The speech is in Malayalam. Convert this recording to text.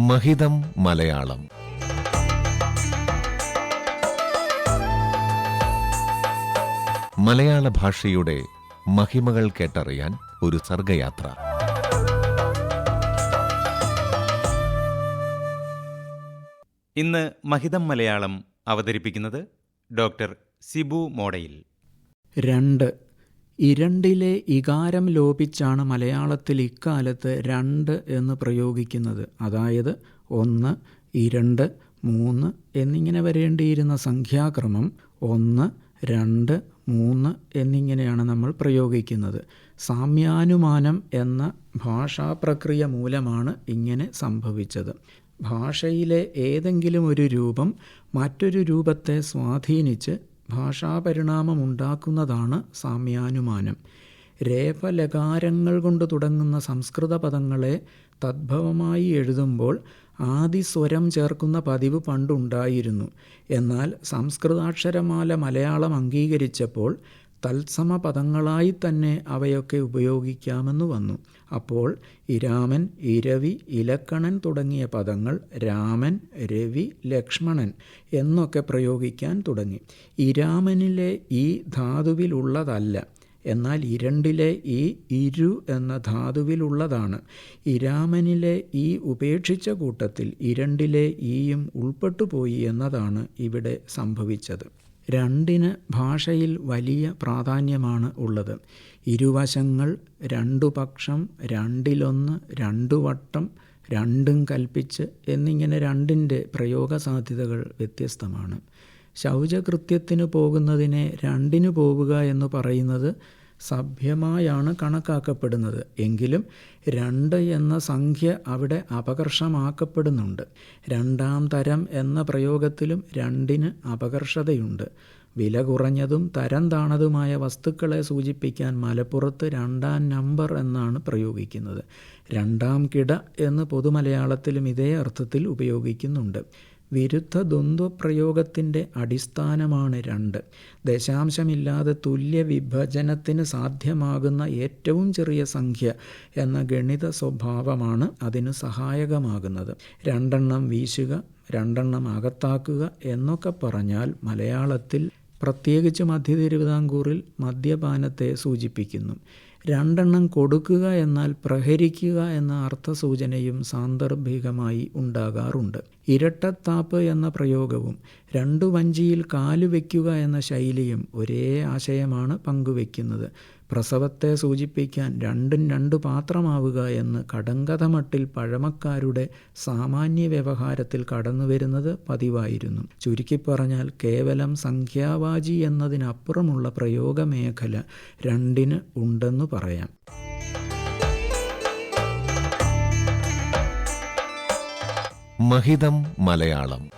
മഹിതം മലയാളം. മലയാള ഭാഷയുടെ മഹിമകൾ കേട്ടറിയാൻ ഒരു സർഗയാത്ര. ഇന്ന് മഹിതം മലയാളം അവതരിപ്പിക്കുന്നത് ഡോക്ടർ സിബു മോഡയിൽ. രണ്ട് ഇരണ്ടിലെ ഇകാരം ലോപിച്ചാണ് മലയാളത്തിൽ ഇക്കാലത്ത് രണ്ട് എന്ന് പ്രയോഗിക്കുന്നത്. അതായത് ഒന്ന് ഇരണ്ട് മൂന്ന് എന്നിങ്ങനെ വരേണ്ടിയിരുന്ന സംഖ്യാക്രമം ഒന്ന് രണ്ട് മൂന്ന് എന്നിങ്ങനെയാണ് നമ്മൾ പ്രയോഗിക്കുന്നത്. സാമ്യാനുമാനം എന്ന ഭാഷാപ്രക്രിയ മൂലമാണ് ഇങ്ങനെ സംഭവിച്ചത്. ഭാഷയിലെ ഏതെങ്കിലും ഒരു രൂപം മറ്റൊരു രൂപത്തെ സ്വാധീനിച്ച് ഭാഷാപരിണാമമുണ്ടാക്കുന്നതാണ് സാമ്യാനുമാനം. രേഫലകാരങ്ങൾ കൊണ്ട് തുടങ്ങുന്ന സംസ്കൃത പദങ്ങളെ തദ്ഭവമായി എഴുതുമ്പോൾ ആദിസ്വരം ചേർക്കുന്ന പതിവ് പണ്ടുണ്ടായിരുന്നു. എന്നാൽ സംസ്കൃതാക്ഷരമാല മലയാളം അംഗീകരിച്ചപ്പോൾ തത്സമ പദങ്ങളായി തന്നെ അവയൊക്കെ ഉപയോഗിക്കാമെന്ന് വന്നു. അപ്പോൾ ഇരാമൻ ഇരവി ഇലക്കണൻ തുടങ്ങിയ പദങ്ങൾ രാമൻ രവി ലക്ഷ്മണൻ എന്നൊക്കെ പ്രയോഗിക്കാൻ തുടങ്ങി. ഇരാമനിലെ ഈ ധാതുവിലുള്ളതല്ല. എന്നാൽ ഇരണ്ടിലെ ഈ ഇരു എന്ന ധാതുവിലുള്ളതാണ്. ഇരാമനിലെ ഈ ഉപേക്ഷിച്ച കൂട്ടത്തിൽ ഇരണ്ടിലെ ഈയും ഉൾപ്പെട്ടുപോയി എന്നതാണ് ഇവിടെ സംഭവിച്ചത്. രണ്ടിന് ഭാഷയിൽ വലിയ പ്രാധാന്യമാണ് ഉള്ളത്. ഇരുവശങ്ങൾ രണ്ടു പക്ഷം രണ്ടിലൊന്ന് രണ്ടു വട്ടം രണ്ടും കൽപ്പിച്ച് എന്നിങ്ങനെ രണ്ടിന്റെ പ്രയോഗ സാധ്യതകൾ വ്യത്യസ്തമാണ്. ശൗചകൃത്യത്തിന് പോകുന്നതിനെ രണ്ടിന് പോവുക എന്ന് പറയുന്നത് സഭ്യമായാണ് കണക്കാക്കപ്പെടുന്നത്. എങ്കിലും രണ്ട് എന്ന സംഖ്യ അവിടെ അപകർഷമാക്കപ്പെടുന്നുണ്ട്. രണ്ടാം തരം എന്ന പ്രയോഗത്തിലും രണ്ടിന് അപകർഷതയുണ്ട്. വില കുറഞ്ഞതും തരം താണതുമായ വസ്തുക്കളെ സൂചിപ്പിക്കാൻ മലപ്പുറത്ത് രണ്ടാം നമ്പർ എന്നാണ് പ്രയോഗിക്കുന്നത്. രണ്ടാം കിട എന്ന് പൊതുമലയാളത്തിലും ഇതേ അർത്ഥത്തിൽ ഉപയോഗിക്കുന്നുണ്ട്. വിരുദ്ധ ദ്വന്ദ്വപ്രയോഗത്തിന്റെ അടിസ്ഥാനമാണ് രണ്ട്. ദശാംശമില്ലാതെ തുല്യ വിഭജനത്തിന് സാധ്യമാകുന്ന ഏറ്റവും ചെറിയ സംഖ്യ എന്ന ഗണിത സ്വഭാവമാണ് അതിന് സഹായകമാകുന്നത്. രണ്ടെണ്ണം വീശുക രണ്ടെണ്ണം അകത്താക്കുക എന്നൊക്കെ പറഞ്ഞാൽ മലയാളത്തിൽ പ്രത്യേകിച്ച് മധ്യ തിരുവിതാംകൂറിൽ മദ്യപാനത്തെ സൂചിപ്പിക്കുന്നു. രണ്ടെണ്ണം കൊടുക്കുക എന്നാൽ പ്രഹരിക്കുക എന്ന അർത്ഥസൂചനയും സാന്ദർഭികമായി ഉണ്ടാകാറുണ്ട്. ഇരട്ടത്താപ്പ് എന്ന പ്രയോഗവും രണ്ടു വഞ്ചിയിൽ കാലുവെക്കുക എന്ന ശൈലിയും ഒരേ ആശയമാണ് പങ്കുവെക്കുന്നത്. പ്രസവത്തെ സൂചിപ്പിക്കാൻ രണ്ടും രണ്ടു പാത്രമാവുക എന്ന് കടങ്കഥമട്ടിൽ പഴമക്കാരുടെ സാമാന്യ വ്യവഹാരത്തിൽ കടന്നുവരുന്നത് പതിവായിരുന്നു. ചുരുക്കി പറഞ്ഞാൽ കേവലം സംഖ്യാവാചി എന്നതിനപ്പുറമുള്ള പ്രയോഗമേഖല രണ്ടിന് ഉണ്ടെന്ന് പറയാം. മഹിതം മലയാളം